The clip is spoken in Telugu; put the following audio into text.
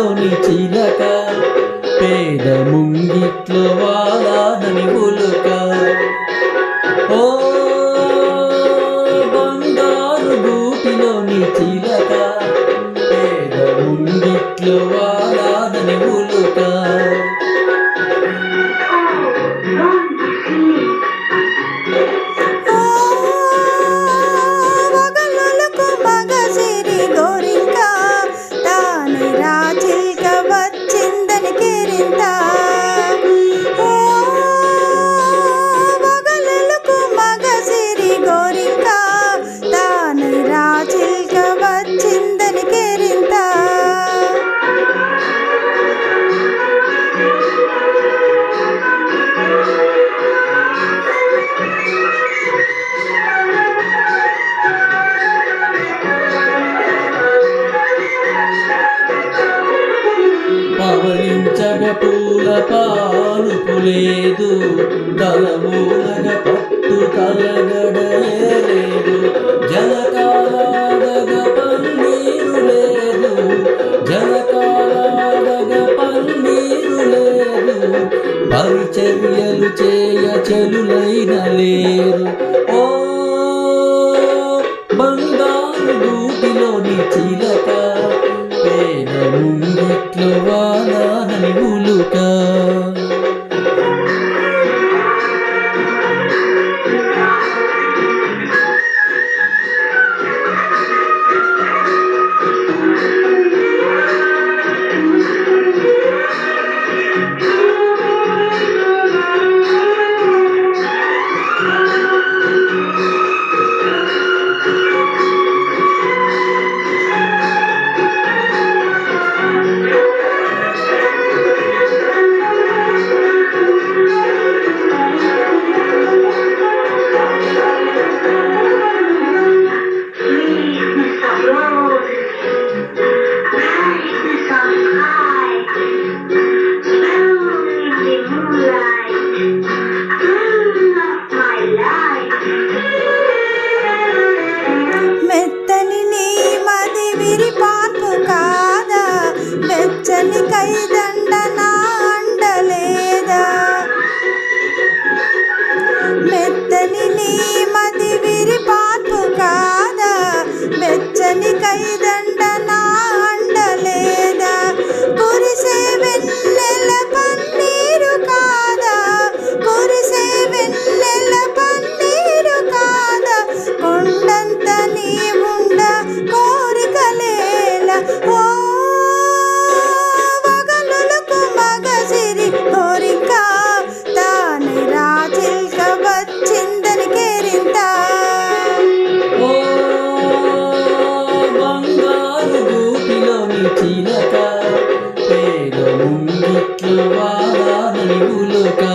ఊళ్ళోని చిలక పేద ముంగిట్లో వాదాదని ఉలుక. పట్టుల పాడుపు లేదు తలమూలగ పట్టు తలగడలేదు జనకాలగ పన్నీరు లేదు జనకాలగ పన్నీరు లేదు. పరిచర్యలు చేయ చెలులైన లేరు. చిలక పేద ముంగిట్లో వాలా మిగులుగా cây దండనా మెట్లువా నీవులుగా